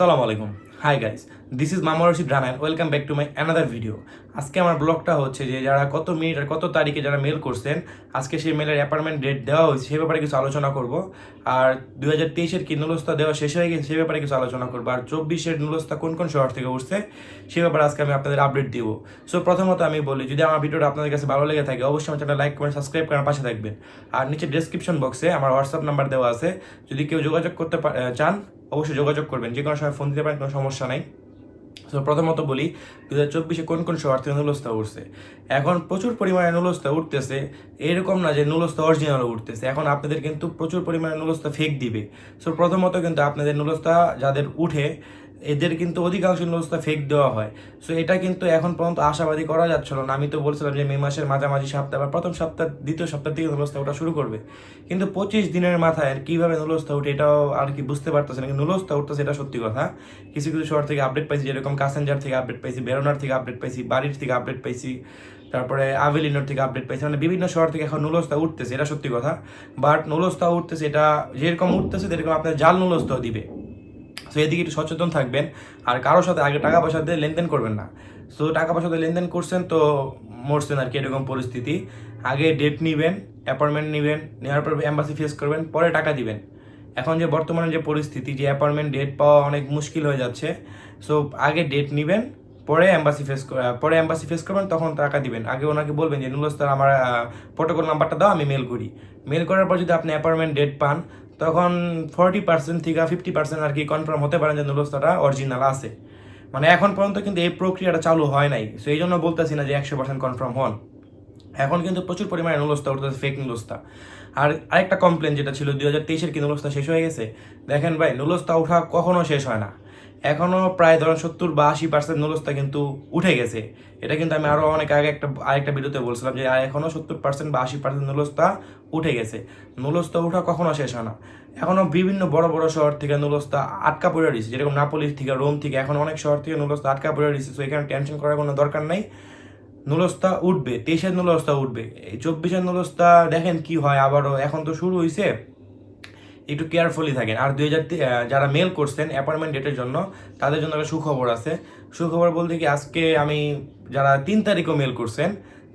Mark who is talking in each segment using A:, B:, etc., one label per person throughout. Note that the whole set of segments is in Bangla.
A: আসসালামু আলাইকুম। হাই গাইস দিস ইজ মামা Rashid রানান welcome back to my another video আজকে আমার ব্লগটা হচ্ছে যে যারা কত মিনিট আর কত তারিখে যারা মেল করছেন, আজকে সেই মেলের অ্যাপার্টমেন্ট ডেট দেওয়া হয়েছে সে ব্যাপারে কিছু আলোচনা করব। আর দু হাজার তেইশের কি নুলস্তা দেওয়া শেষ হয়ে গেছে সে ব্যাপারে কিছু আলোচনা করব। আর চব্বিশের নুলস্তা কোন কোন শহর থেকে উঠছে সে ব্যাপারে আজকে আমি আপনাদের আপডেট দিব। সো প্রথমত আমি বলি, যদি আমার ভিডিওটা আপনাদের কাছে ভালো লেগে থাকে, অবশ্যই আমার চ্যানেল লাইক কমেন্ট সাবস্ক্রাইব করার পাশে থাকবেন। আর নিচে ডেসক্রিপশন বক্সে আমার হোয়াটসঅ্যাপ নাম্বার দেওয়া আছে। যদি কেউ যোগাযোগ করতে চান অবশ্যই যোগাযোগ করবেন। যে কোনো সময় ফোন দিতে পারেন, কোনো সমস্যা নাই। তো প্রথমত বলি দু হাজার চব্বিশে কোন কোন শহর থেকে নুলস্তা উঠছে? এখন প্রচুর পরিমাণে নুলস্তা উঠতেছে। এরকম না যে নুলস্তা অরিজিনাল উঠতেছে। এখন আপনাদের কিন্তু প্রচুর পরিমাণে নুলস্তা ফেক দিবে। সো প্রথমত কিন্তু আপনাদের নুলস্তা যাদের উঠে এদের কিন্তু অধিকাংশ নুলস্তা ফেক দেওয়া হয়। সো এটা কিন্তু এখন পর্যন্ত আশাবাদী করা যাচ্ছিল না। আমি তো বলছিলাম যে, মে মাসের মাঝামাঝি সপ্তাহ বা প্রথম সপ্তাহ, দ্বিতীয় সপ্তাহ থেকে নুলস্তা ওটা শুরু করবে। কিন্তু পঁচিশ দিনের মাথায় কীভাবে নুলস্তা উঠে, এটাও আর কি বুঝতে পারতেছে না। কিন্তু নুলস্তা উঠতেছে, এটা সত্যি কথা। কিছু কিছু শহর থেকে আপডেট পাইছি, যেরকম কাসেঞ্জার থেকে আপডেট পাইছি, বেরোনার থেকে আপডেট পাইছি, বাড়ির থেকে আপডেট পাইছি, তারপরে আভেলিনোর থেকে আপডেট পাইছি। মানে বিভিন্ন শহর থেকে এখন নুলস্তা উঠতেছে, এটা সত্যি কথা। বাট নুলস্তা উঠতেছে, এটা যেরকম উঠতেছে, সেরকম আপনার জাল নুলস্তাও দিবে। সো এদিকে একটু সচেতন থাকবেন। আর কারোর সাথে আগে টাকা পয়সা দিয়ে লেনদেন করবেন না। সো টাকা পয়সা দিয়ে লেনদেন করছেন তো মরছেন আর কি এরকম পরিস্থিতি। আগে ডেট নিবেন অ্যাপয়েন্টমেন্ট নেবেন, নেওয়ার পর অ্যাম্বাসি ফেস করবেন, পরে টাকা দিবেন। এখন যে বর্তমানে যে পরিস্থিতি, যে অ্যাপয়েন্টমেন্ট ডেট পাওয়া অনেক মুশকিল হয়ে যাচ্ছে। সো আগে ডেট নিবেন, পরে অ্যাম্বাসি ফেস পরে অ্যাম্বাসি ফেস করবেন, তখন টাকা দিবেন। আগে ওনাকে বলবেন যে নুলস্তার আমার প্রোটোকল নাম্বারটা দাও, আমি মেল করি। মেল করার পর যদি আপনি অ্যাপয়েন্টমেন্ট ডেট পান তখন ফর্টি পার্সেন্ট থেকে ফিফটি পার্সেন্ট আর কি কনফার্ম হতে পারেন যে নুডলসটা অরিজিনাল আছে। মানে এখন পর্যন্ত কিন্তু এই প্রক্রিয়াটা চালু হয় নাই। সো এই জন্য বলতেছি না যে একশো পার্সেন্ট কনফার্ম হন। এখন কিন্তু প্রচুর পরিমাণে নুলস্তা উঠতেছে ফেক নুলস্তা আর আরেকটা কমপ্লেন যেটা ছিল, দুই হাজার তেইশের কি নুলস্তা শেষ হয়ে গেছে? দেখেন ভাই নুলস্তা ওঠা কখনো শেষ হয় না। এখনও প্রায় ধরেন সত্তর বা আশি পার্সেন্ট নুলস্তা কিন্তু উঠে গেছে। এটা কিন্তু আমি আরও অনেক আগে একটা, আরেকটা ভিডিওতে বলছিলাম যে এখনও সত্তর পার্সেন্ট বা আশি পার্সেন্ট নুলস্তা উঠে গেছে। নুলস্তা ওঠা কখনো শেষ হয় না। এখনও বিভিন্ন বড় বড় শহর থেকে নুলস্তা আটকা পড়ে রয়েছে। যেরকম নাপোলি থেকে রোম থেকে এখন অনেক শহর থেকে নুলস্তা আটকা পড়ে রয়েছে। তো এখানে টেনশন করার কোনো দরকার নাই। নুলস্তা উঠবে, তেইশের নুলস্তা উঠবে। এই চব্বিশের নুলস্তা দেখেন কি হয়, আবারও এখন তো শুরু হয়েছে একটু কেয়ারফুলি থাকেন। আর দুই হাজার যারা মেল করছেন অ্যাপয়েন্টমেন্ট ডেটের জন্য, তাদের জন্য একটা সুখবর আছে। সুখবর বলতে কি, আজকে আমি যারা তিন তারিখও মেল করছেন,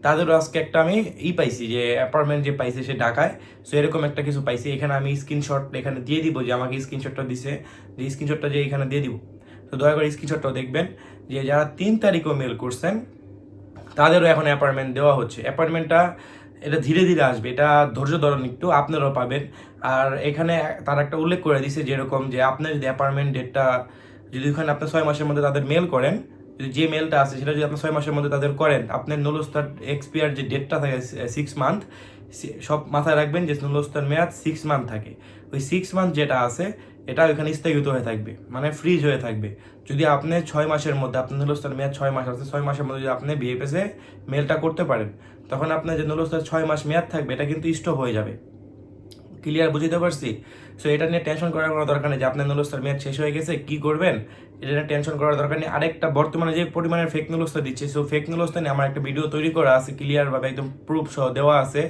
A: তাদেরও আজকে একটা আমি ই পাইছি যে অ্যাপয়েন্টমেন্ট যে পাইছে সে ঢাকায়। সো এরকম একটা কিছু পাইছি। এখানে আমি স্ক্রিনশট এখানে দিয়ে দিব যে, আমাকে স্ক্রিনশটটা দিছে। যে স্ক্রিনশটটা যে এখানে দিয়ে দিব। তো দয়া করে স্ক্রিনশটটাও দেখবেন। যে যারা তিন তারিখও মেল করছেন, তাদেরও এখন অ্যাপয়েন্টমেন্ট দেওয়া হচ্ছে। অ্যাপয়েন্টমেন্টটা এটা ধীরে ধীরে আসবে, এটা ধৈর্য ধরুন একটু আপনারাও পাবেন। আর এখানে তার একটা উল্লেখ করে দিছে যেরকম যে আপনার যদি অ্যাপার্টমেন্ট ডেটটা যদি ওখানে আপনি ছয় মাসের মধ্যে তাদের মেল করেন, যদি যে মেলটা আছে সেটা যদি আপনি ছয় মাসের মধ্যে তাদের করেন, আপনার নুলস্তার এক্সপিয়ার যে ডেটটা থাকে সিক্স মান্থ সব মাথায় রাখবেন যে নুলস্তার মেয়াদ সিক্স মান্থ থাকে। ওই সিক্স মান্থ যেটা আছে এটা ওইখানে স্থগিত হয়ে থাকবে মানে ফ্রিজ হয়ে থাকবে। যদি আপনি ছয় মাসের মধ্যে আপনার নুলস্তার মেয়াদ ছয় মাস আছে ছয় মাসের মধ্যে যদি আপনি বিএফএসে মেলটা করতে পারেন, তখন আপনার যে নুলস্তার ছয় মাস মেয়াদ থাকবে, এটা কিন্তু স্টপ হয়ে যাবে। ক্লিয়ার বুঝতে পারছি? সো এটা নিয়ে টেনশন করার কোনো দরকার নেই যে আপনার নুলস্তার মেয়াদ শেষ হয়ে গেছে, কী করবেন? এটা নিয়ে টেনশন করার দরকার নেই। আরেকটা বর্তমানে যে পরিমাণের ফেক নুলস্তা দিচ্ছে সো ফেক নুলস্তা নিয়ে আমার একটা ভিডিও তৈরি করা আছে ক্লিয়ারভাবে একদম প্রুফ সহ দেওয়া আছে।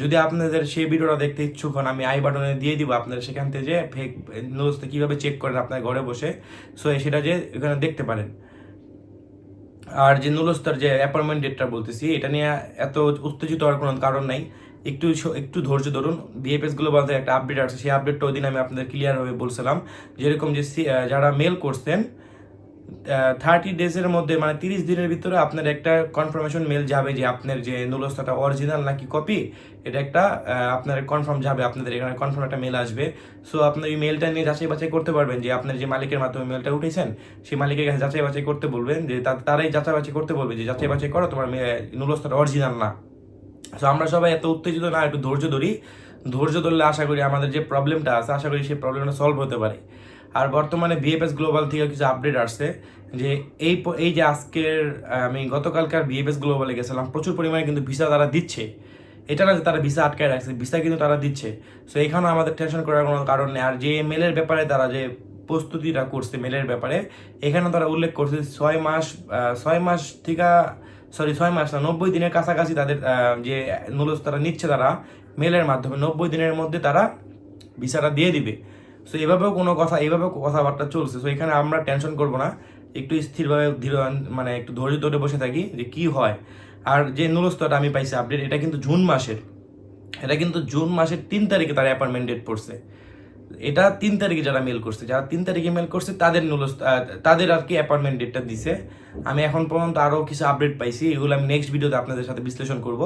A: যদি আপনাদের সেই ভিডিওটা দেখতে ইচ্ছুক হন, আমি আই বাটনে দিয়ে দিব আপনারা সেখান থেকে যে ফেক নিউজটা কীভাবে চেক করেন আপনার ঘরে বসে। সো সেটা যে এখানে দেখতে পারেন। আর যে নুলস্তার যে অ্যাপয়েন্টমেন্ট ডেটটা বলতেছি, এটা নিয়ে এত উত্তেজিত হওয়ার কোনো কারণ নাই। একটু একটু ধৈর্য ধরুন। বিএফএস গ্লোবাল থেকে একটা আপডেট আসছে সেই আপডেটটা ওই দিন আমি আপনাদের ক্লিয়ারভাবে বলছিলাম। যেরকম যে যারা মেল করছেন থার্টি ডেজের মধ্যে মানে তিরিশ দিনের ভিতরে আপনার একটা কনফার্মেশন মেল যাবে যে আপনার যে নুলস্তাটা অরিজিনাল নাকি কপি এটা একটা আপনার কনফার্ম যাবে, আপনাদের এখানে কনফার্ম একটা মেল আসবে। সো আপনি ওই মেলটা নিয়ে যাচাই বাছাই করতে পারবেন যে আপনার যে মালিকের মাধ্যমে মেলটা উঠেছেন, সেই মালিকের কাছে যাচাই বাছাই করতে বলবেন যে তারাই যাচাই বাছাই করতে বলবে যে যাচাই বাছাই করো, তোমার নুলস্তাটা অরিজিনাল না। সো আমরা সবাই এত উত্তেজিত না, একটু ধৈর্য ধরি। ধৈর্য ধরলে আশা করি আমাদের যে প্রবলেমটা আছে, আশা করি সেই প্রবলেমটা সলভ হতে পারে। আর বর্তমানে বিএফএস গ্লোবাল থেকে কিছু আপডেট আসছে যে এই এই যে আজকের আমি গতকালকার বিএফএস গ্লোবালে গেছিলাম, প্রচুর পরিমাণে কিন্তু ভিসা তারা দিচ্ছে। এটা না যে তারা ভিসা আটকায় রাখছে, ভিসা কিন্তু তারা দিচ্ছে। সো এখানেও আমাদের টেনশন করার কোনো কারণ নেই। আর যে মেলের ব্যাপারে তারা যে প্রস্তুতিটা করছে মেলের ব্যাপারে, এখানে তারা উল্লেখ করছে ছয় মাস ছয় মাস থেকে সরি ছয় মাস না, নব্বই দিনের কাছাকাছি তাদের যে নুলস তারা নিচ্ছে তারা মেলের মাধ্যমে, নব্বই দিনের মধ্যে তারা ভিসাটা দিয়ে দিবে। সো এভাবেও কোনো কথা, এভাবেও কথাবার্তা চলছে। সো এখানে আমরা টেনশন করব না। একটু স্থিরভাবে ধীর মানে একটু ধৈর্য ধরে বসে থাকি যে কি হয়। আর যে নুলস্তটা আমি পাইছি আপডেট এটা কিন্তু জুন মাসের। এটা কিন্তু জুন মাসের তিন তারিখে তার অ্যাপয়েন্টমেন্ট ডেট পড়ছে। এটা তিন তারিখে যারা মেল করছে, যারা তিন তারিখে মেল করছে, তাদের নুলস তাদের আর কি অ্যাপয়েন্টমেন্ট ডেটটা দিছে। আমি এখন পর্যন্ত আরও কিছু আপডেট পাইছি, এগুলো আমি নেক্সট ভিডিওতে আপনাদের সাথে বিশ্লেষণ করব।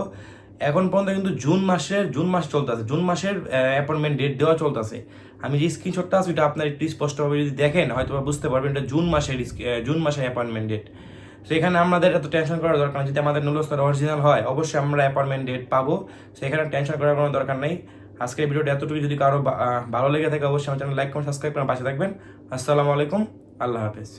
A: এখন পর্যন্ত কিন্তু জুন মাসের, জুন মাস চলতেছে। জুন মাসের অ্যাপয়েন্টমেন্ট ডেট দেওয়া চলতেছে। আমি যে স্ক্রিনশটটা আছে, ওইটা আপনার একটু স্পষ্টভাবে যদি দেখেন হয়তো বুঝতে পারবেন এটা জুন মাসের জুন মাসের অ্যাপয়েন্টমেন্ট ডেট সেখানে আমাদের এত টেনশন করার দরকার যদি আমাদের নুলস্তর অরিজিনাল হয়, অবশ্যই আমরা অ্যাপয়েন্টমেন্ট ডেট পাবো। সেখানে টেনশন করার কোনো দরকার নেই। আজকের ভিডিওটা এতটুকু যদি কারও ভালো লেগে থাকে, অবশ্যই আমার চ্যানেল লাইক কমেন্ট সাবস্ক্রাইব করে পাশে থাকবেন। আসসালামু আলাইকুম। আল্লাহ হাফেজ।